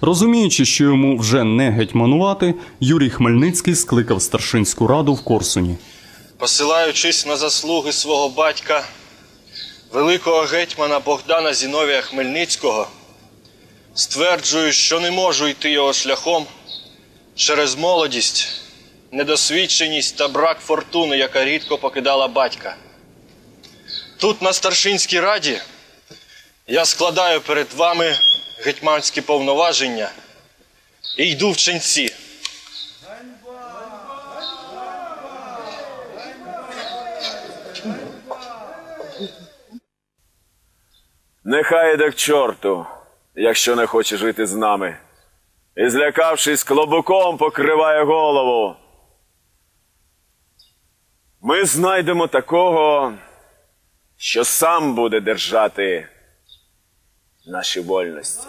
Розуміючи, що йому вже не гетьманувати, Юрій Хмельницький скликав старшинську раду в Корсуні. посилаючись на заслуги свого батька, великого гетьмана Богдана Зіновія Хмельницького, стверджую, що не можу йти його шляхом через молодість, недосвідченість та брак фортуни, яка рідко покидала батька. Тут, на старшинській раді, я складаю перед вами гетьманські повноваження і йду в ченці. Нехай іде к чорту, якщо не хоче жити з нами. І злякавшись, клобуком покриває голову. Ми знайдемо такого, що сам буде держати наші вольності.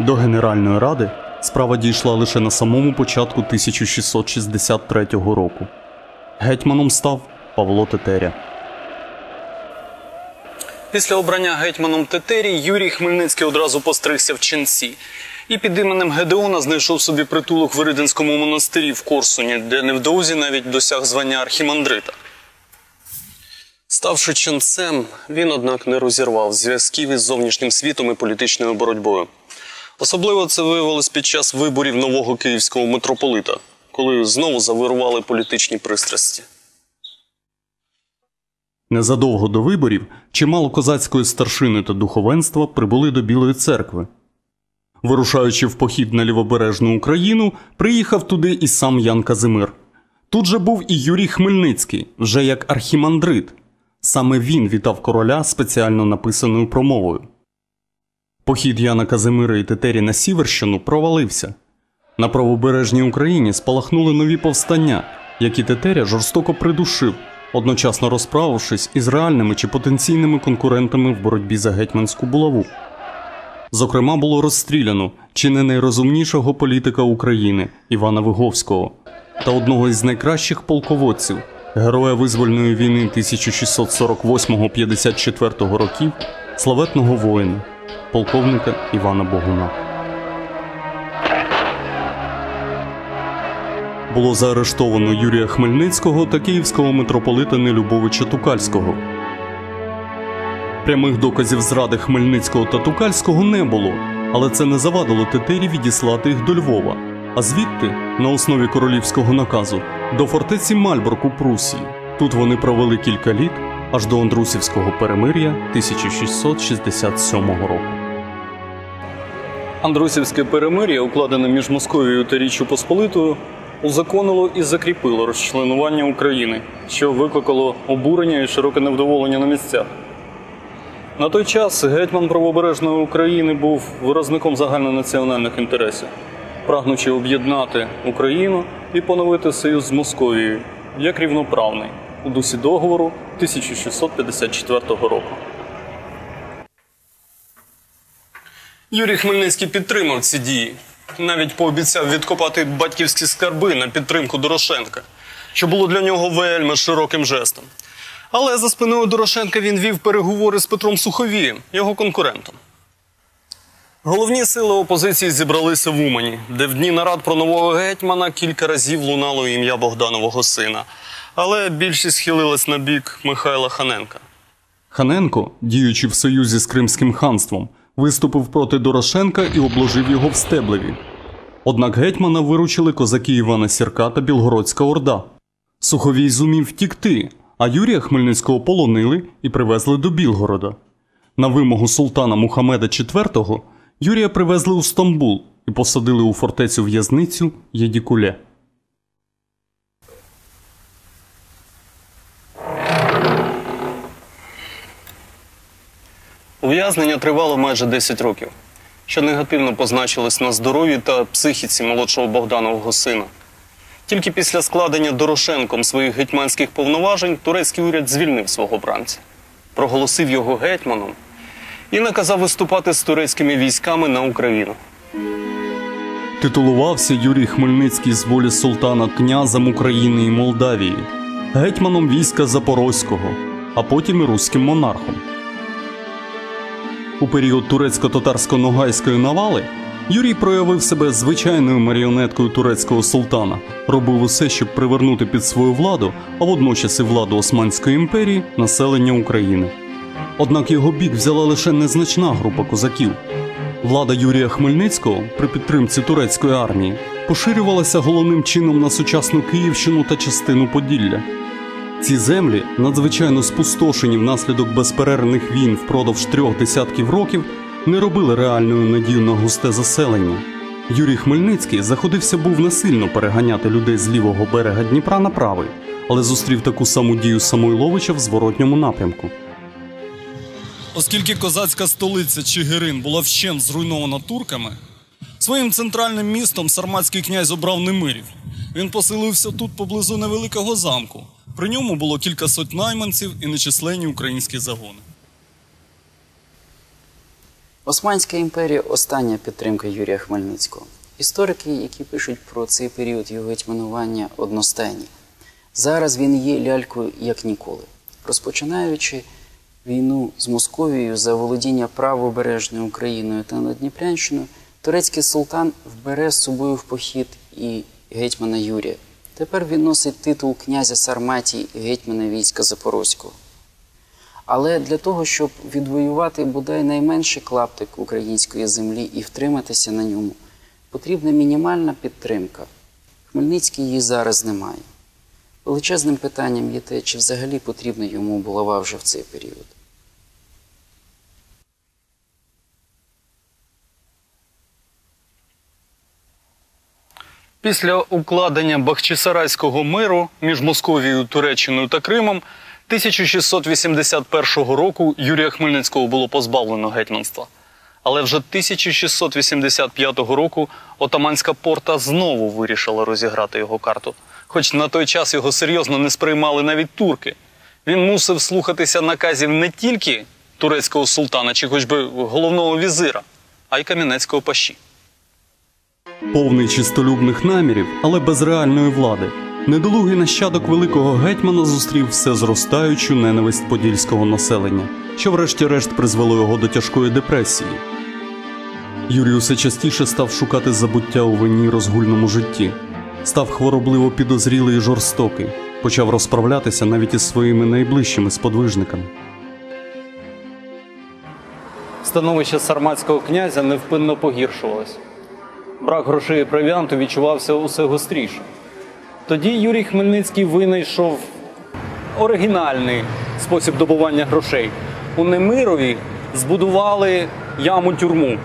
До Генеральної ради справа дійшла лише на самому початку 1663 року. Гетьманом став Павло Тетеря. Після обрання гетьманом Тетерій Юрій Хмельницький одразу постригся в ченці і під іменем Гедеона знайшов собі притулок в Виридинському монастирі в Корсуні, де невдовзі навіть досяг звання архімандрита. Ставши ченцем, він, однак, не розірвав зв'язків із зовнішнім світом і політичною боротьбою. Особливо це виявилось під час виборів нового київського митрополита, коли знову завирували політичні пристрасті. Незадовго до виборів чимало козацької старшини та духовенства прибули до Білої церкви. Вирушаючи в похід на лівобережну Україну, приїхав туди і сам Ян Казимир. Тут же був і Юрій Хмельницький, вже як архімандрит. Саме він вітав короля спеціально написаною промовою. Похід Яна Казимира і Тетері на Сіверщину провалився. На правобережній Україні спалахнули нові повстання, які Тетеря жорстоко придушив, одночасно розправившись із реальними чи потенційними конкурентами в боротьбі за гетьманську булаву. Зокрема, було розстріляно чи не найрозумнішого політика України Івана Виговського та одного із найкращих полководців, героя визвольної війни 1648-54 років, славетного воїна, полковника Івана Богуна. Було заарештовано Юрія Хмельницького та київського митрополита Нелюбовича Тукальського. Прямих доказів зради Хмельницького та Тукальського не було, але це не завадило Тетері відіслати їх до Львова, а звідти, на основі королівського наказу, до фортеці Мальборк у Прусії. Тут вони провели кілька літ аж до Андрусівського перемир'я 1667 року. Андрусівське перемир'я, укладене між Московією та Річчю Посполитою, узаконило і закріпило розчленування України, що викликало обурення і широке невдоволення на місцях. На той час гетьман правобережної України був виразником загальнонаціональних інтересів, прагнучи об'єднати Україну і поновити союз з Московією як рівноправний у дусі договору 1654 року. Юрій Хмельницький підтримав ці дії. Навіть пообіцяв відкопати батьківські скарби на підтримку Дорошенка, що було для нього вельми широким жестом. Але за спиною Дорошенка він вів переговори з Петром Суховієм, його конкурентом. Головні сили опозиції зібралися в Умані, де в дні нарад про нового гетьмана кілька разів лунало ім'я Богданового сина. Але більшість схилилась на бік Михайла Ханенка. Ханенко, діючи в союзі з Кримським ханством, виступив проти Дорошенка і обложив його в Стеблеві. Однак гетьмана виручили козаки Івана Сірка та Білгородська Орда. Суховій зумів втікти, а Юрія Хмельницького полонили і привезли до Білгорода. На вимогу султана Мухамеда IV Юрія привезли у Стамбул і посадили у фортецю в'язницю Єдікуле. Ув'язнення тривало майже 10 років, що негативно позначилось на здоров'ї та психіці молодшого Богданового сина. Тільки після складення Дорошенком своїх гетьманських повноважень турецький уряд звільнив свого бранця, проголосив його гетьманом і наказав виступати з турецькими військами на Україну. Титулувався Юрій Хмельницький з волі султана князем України і Молдавії. гетьманом війська Запорозького, а потім і руським монархом. У період турецько-татарсько-ногайської навали Юрій проявив себе звичайною маріонеткою турецького султана, робив усе, щоб привернути під свою владу, а водночас і владу Османської імперії населення України. Однак його бік взяла лише незначна група козаків. Влада Юрія Хмельницького при підтримці турецької армії поширювалася головним чином на сучасну Київщину та частину Поділля. Ці землі, надзвичайно спустошені внаслідок безперервних війн впродовж трьох десятків років, не робили реальною надію на густе заселення. Юрій Хмельницький заходився був насильно переганяти людей з лівого берега Дніпра на правий, але зустрів таку саму дію Самойловича в зворотньому напрямку. Оскільки козацька столиця Чигирин була вщент зруйнована турками, своїм центральним містом сарматський князь обрав Немирів. Він поселився тут поблизу невеликого замку. При ньому було кілька сот найманців і нечисленні українські загони. Османська імперія остання підтримка Юрія Хмельницького. Історики, які пишуть про цей період його гетьманування, одностайні. Зараз він є лялькою як ніколи. Розпочинаючи війну з Московією за володіння правобережною Україною та Надніпрянщиною, турецький султан вбере з собою в похід і гетьмана Юрія. Тепер він носить титул князя Сарматії гетьмана війська Запорозького. Але для того, щоб відвоювати бодай найменший клаптик української землі і втриматися на ньому, потрібна мінімальна підтримка. Хмельницький її зараз немає. Величезним питанням є те, чи взагалі потрібна йому булава вже в цей період. Після укладення Бахчисарайського миру між Московією, Туреччиною та Кримом 1681 року Юрія Хмельницького було позбавлено гетьманства. Але вже 1685 року отаманська порта знову вирішила розіграти його карту. Хоч на той час його серйозно не сприймали навіть турки. Він мусив слухатися наказів не тільки турецького султана чи хоч би головного візира, а й кам'янецького паші. Повний чистолюбних намірів, але без реальної влади. Недолугий нащадок великого гетьмана зустрів все зростаючу ненависть подільського населення, що врешті-решт призвело його до тяжкої депресії. Юрій усе частіше став шукати забуття у вині розгульному житті, став хворобливо підозрілий і жорстокий, почав розправлятися навіть із своїми найближчими сподвижниками. Становище сарматського князя невпинно погіршувалось. Брак грошей і провіанту відчувався усе гостріше. Тоді Юрій Хмельницький винайшов оригінальний спосіб добування грошей. У Немирові збудували яму тюрму,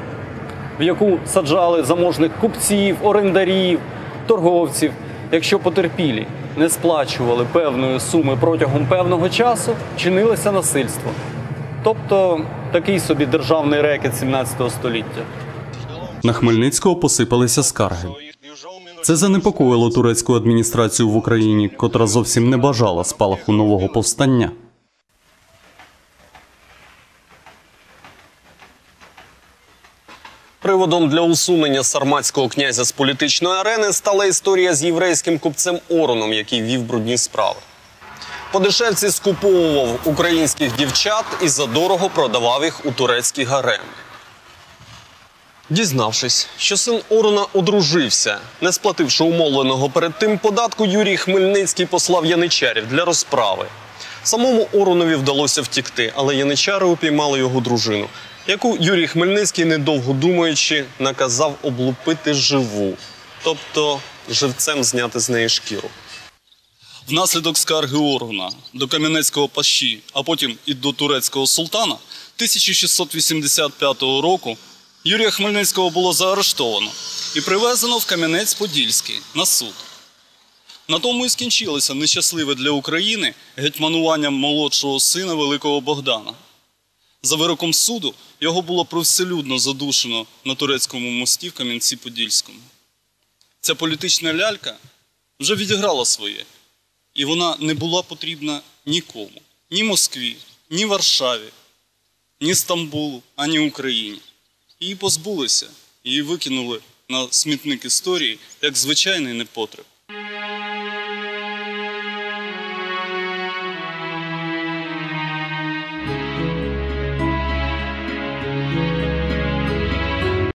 в яку саджали заможних купців, орендарів, торговців. Якщо потерпілі не сплачували певної суми протягом певного часу, чинилося насильство. Тобто такий собі державний рекет 17 століття. На Хмельницького посипалися скарги. Це занепокоїло турецьку адміністрацію в Україні, котра зовсім не бажала спалаху нового повстання. Приводом для усунення сарматського князя з політичної арени стала історія з єврейським купцем Ороном, який вів брудні справи. Подешевці скуповував українських дівчат і задорого продавав їх у турецькі гареми. Дізнавшись, що син Орона одружився, не сплативши умовленого перед тим податку, Юрій Хмельницький послав яничарів для розправи. Самому Оронові вдалося втікти, але яничари упіймали його дружину, яку Юрій Хмельницький, недовго думаючи, наказав облупити живу, тобто живцем зняти з неї шкіру. Внаслідок скарги Оргуна до Кам'янецького паші, а потім і до турецького султана 1685 року Юрія Хмельницького було заарештовано і привезено в Кам'янець-Подільський на суд. На тому і скінчилося нещасливе для України гетьманування молодшого сина Великого Богдана. За вироком суду його було привселюдно задушено на турецькому мості в Кам'янці-Подільському. Ця політична лялька вже відіграла своє, і вона не була потрібна нікому, ні Москві, ні Варшаві, ні Стамбулу, ані Україні. Її позбулися, її викинули на смітник історії як звичайний непотреб.